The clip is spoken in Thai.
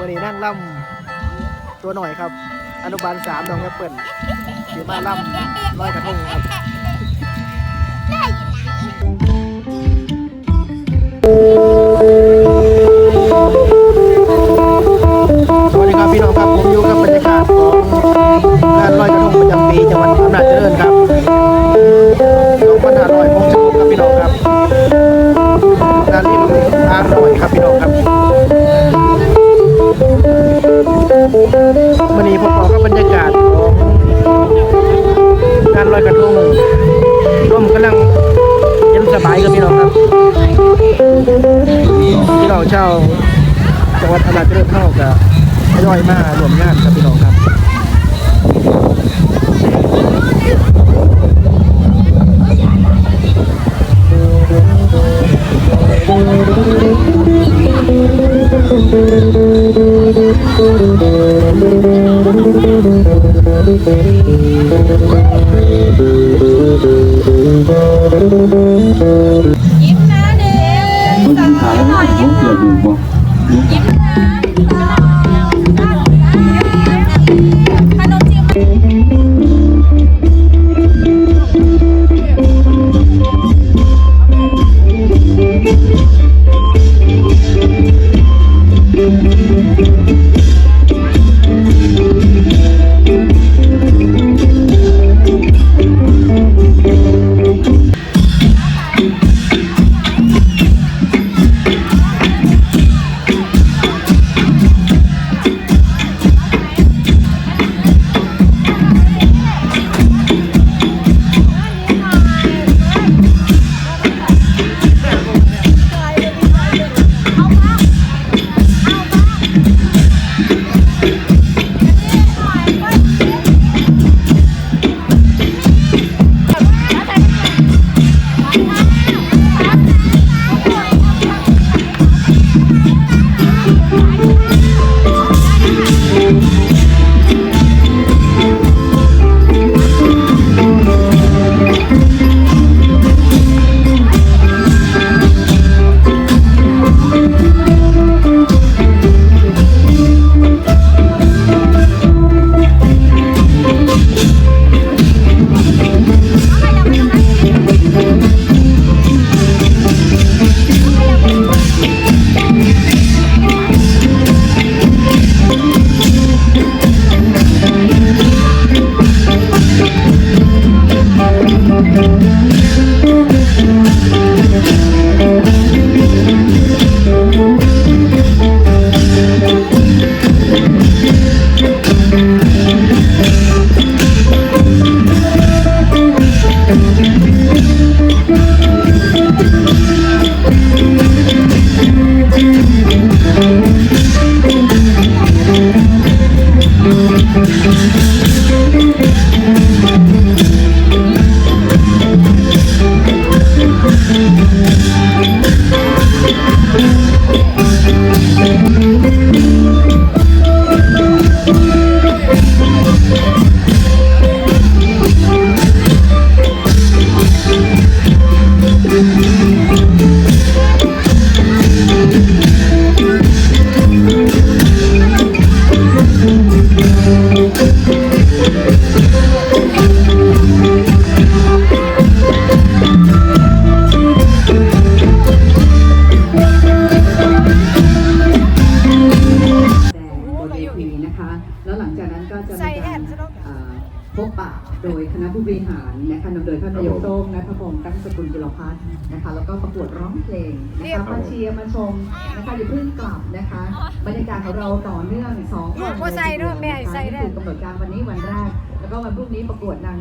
มื่อนี้นั่งล่ำตัวหน่อยครับ อนุบาลสามน้องแอปเปิลเดี๋ยวมาล่ำลอยกระทงครับ พี่าจังหวัดอำนาจเจริญเข้ากับทยอยมารวมงานครับพี่น้องครับ บปะโดยคณะผู้บริหารนะคะนำโดยท่านนายกโต้งนัทพงศ์ตั้งสกุลจุลพัฒน์นะคะ แล้วก็ประกวดร้องเพลงนะคะมาเชียร์มาชมนะคะอย่าเพิ่งกลับนะคะบรรยากาศของเราต่อเนื่องสองวันบ่ใส่เด้อแม่ใส่เด้อถูกกำหนดการวันนี้วันแรก แล้วก็วันพรุ่งนี้ประกวดนาง